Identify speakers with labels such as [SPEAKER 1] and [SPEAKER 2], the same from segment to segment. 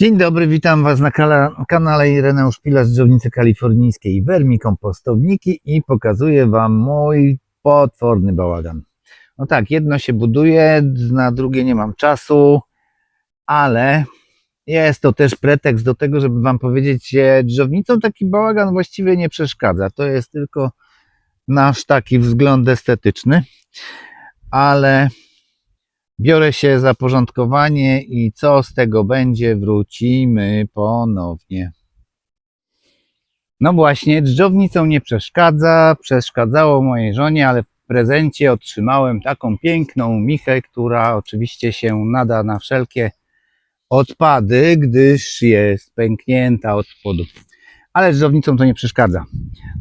[SPEAKER 1] Dzień dobry, witam Was na kanale Ireneusz Szpila z dżownicy kalifornijskiej Vermi Kompostowniki i pokazuję Wam mój potworny bałagan. No tak, jedno się buduje, na drugie nie mam czasu, ale jest to też pretekst do tego, żeby Wam powiedzieć, że dżownicą taki bałagan właściwie nie przeszkadza. To jest tylko nasz taki wzgląd estetyczny, ale biorę się za porządkowanie i co z tego będzie, wrócimy ponownie. No właśnie, dżdżownicą nie przeszkadza, przeszkadzało mojej żonie, ale w prezencie otrzymałem taką piękną michę, która oczywiście się nada na wszelkie odpady, gdyż jest pęknięta od spodu. Ale dżdżownicą to nie przeszkadza.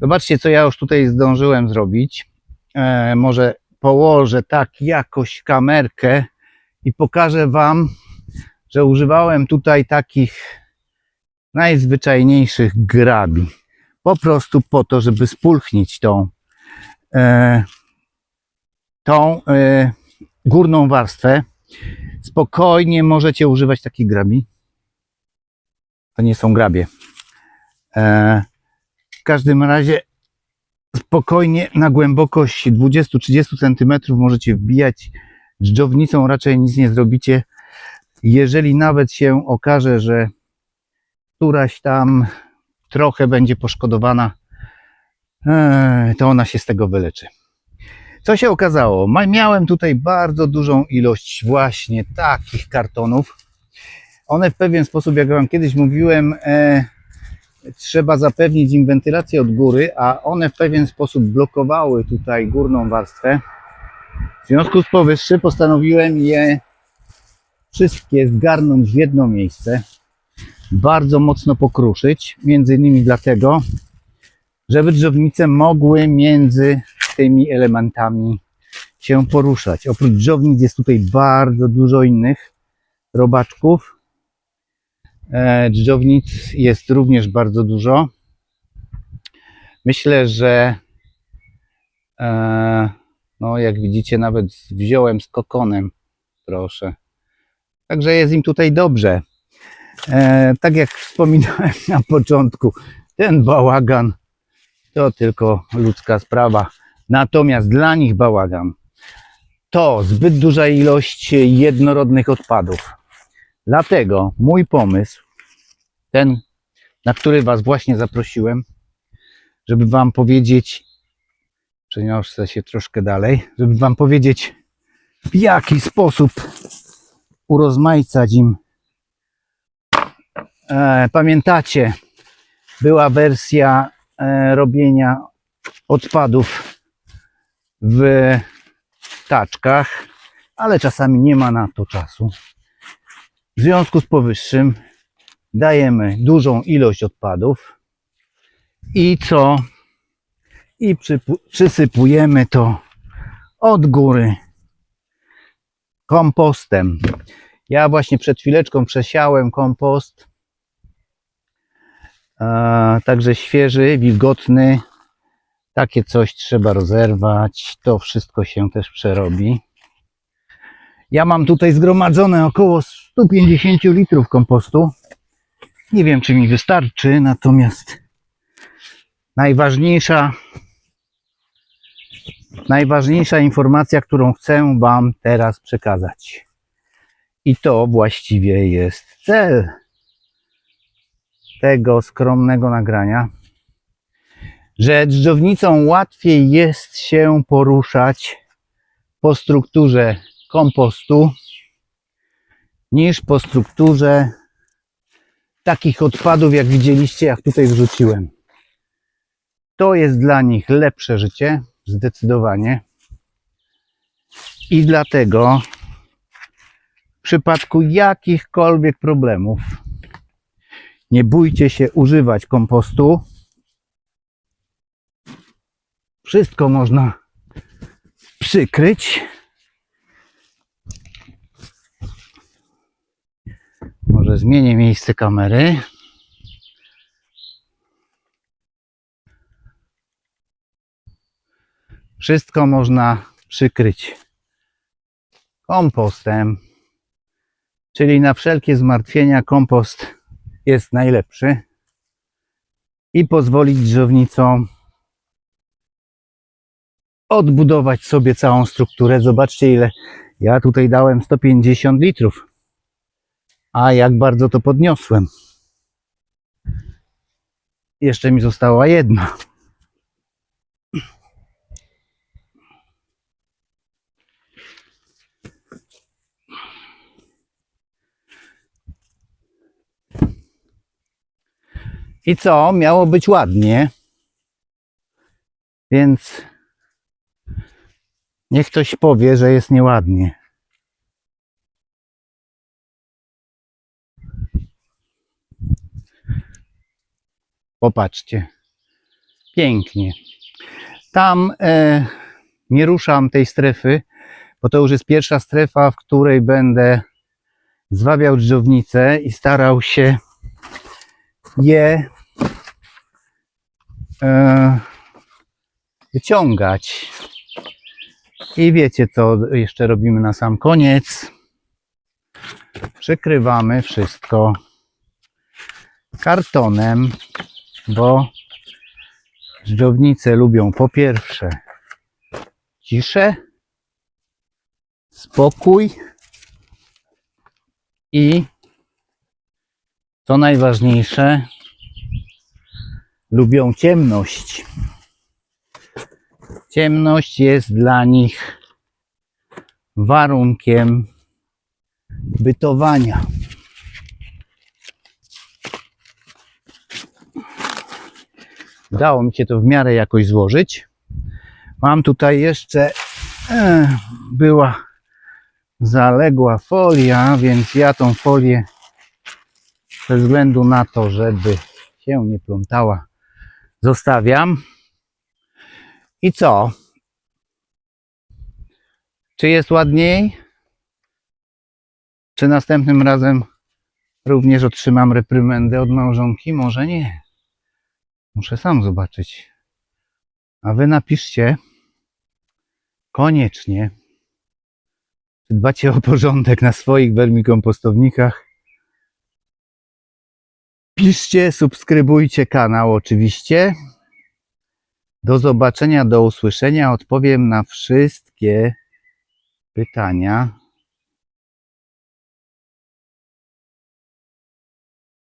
[SPEAKER 1] Zobaczcie, co ja już tutaj zdążyłem zrobić. E, może położę tak jakoś kamerkę i pokażę Wam, że używałem tutaj takich najzwyczajniejszych grabi. Po prostu po to, żeby spulchnić tą, e, tą e, górną warstwę. Spokojnie możecie używać takich grabi. To nie są grabie. E, w każdym razie spokojnie na głębokość 20-30 cm możecie wbijać dżdżownicą, raczej nic nie zrobicie. Jeżeli nawet się okaże, że któraś tam trochę będzie poszkodowana, e, to ona się z tego wyleczy. Co się okazało? Miałem tutaj bardzo dużą ilość właśnie takich kartonów. One w pewien sposób, jak Wam kiedyś mówiłem, e, trzeba zapewnić im wentylację od góry, a one w pewien sposób blokowały tutaj górną warstwę. W związku z powyższym postanowiłem je wszystkie zgarnąć w jedno miejsce, bardzo mocno pokruszyć, między innymi dlatego, żeby drzewnice mogły między tymi elementami się poruszać. Oprócz drzewnic jest tutaj bardzo dużo innych robaczków, Dżdżownic jest również bardzo dużo. Myślę, że e, no jak widzicie nawet wziąłem z kokonem, proszę. Także jest im tutaj dobrze. E, tak jak wspominałem na początku, ten bałagan to tylko ludzka sprawa. Natomiast dla nich bałagan to zbyt duża ilość jednorodnych odpadów. Dlatego mój pomysł, ten, na który Was właśnie zaprosiłem, żeby Wam powiedzieć, przeniosę się troszkę dalej, żeby Wam powiedzieć, w jaki sposób urozmaicać im. E, pamiętacie, była wersja e, robienia odpadów w taczkach, ale czasami nie ma na to czasu. W związku z powyższym dajemy dużą ilość odpadów i co? I przysypujemy to od góry kompostem. Ja właśnie przed chwileczką przesiałem kompost. E, także świeży, wilgotny. Takie coś trzeba rozerwać. To wszystko się też przerobi. Ja mam tutaj zgromadzone około 150 litrów kompostu. Nie wiem, czy mi wystarczy, natomiast najważniejsza, najważniejsza informacja, którą chcę Wam teraz przekazać. I to właściwie jest cel tego skromnego nagrania, że dżdżownicą łatwiej jest się poruszać po strukturze kompostu niż po strukturze takich odpadów, jak widzieliście, jak tutaj wrzuciłem. To jest dla nich lepsze życie, zdecydowanie. I dlatego w przypadku jakichkolwiek problemów nie bójcie się używać kompostu. Wszystko można przykryć. Może zmienię miejsce kamery. Wszystko można przykryć kompostem, Czyli na wszelkie zmartwienia kompost jest najlepszy i pozwoli drzewnicom odbudować sobie całą strukturę. Zobaczcie, ile ja tutaj dałem 150 litrów. A jak bardzo to podniosłem. Jeszcze mi została jedna. I co? Miało być ładnie. Więc niech ktoś powie, że jest nieładnie. Popatrzcie. Pięknie. Tam e, nie ruszam tej strefy, bo to już jest pierwsza strefa, w której będę zwabiał dżdżownice i starał się je e, wyciągać. I wiecie, co jeszcze robimy na sam koniec? Przykrywamy wszystko kartonem, bo dżdżownice lubią po pierwsze ciszę, spokój i co najważniejsze, lubią ciemność. Ciemność jest dla nich warunkiem bytowania. Udało mi się to w miarę jakoś złożyć. Mam tutaj jeszcze e, była zaległa folia, więc ja tą folię ze względu na to, żeby się nie plątała, zostawiam. I co? Czy jest ładniej? Czy następnym razem również otrzymam reprymendę od małżonki? Może nie. Muszę sam zobaczyć. A wy napiszcie koniecznie, czy dbacie o porządek na swoich wermikompostownikach. Piszcie, subskrybujcie kanał oczywiście. Do zobaczenia, do usłyszenia. Odpowiem na wszystkie pytania.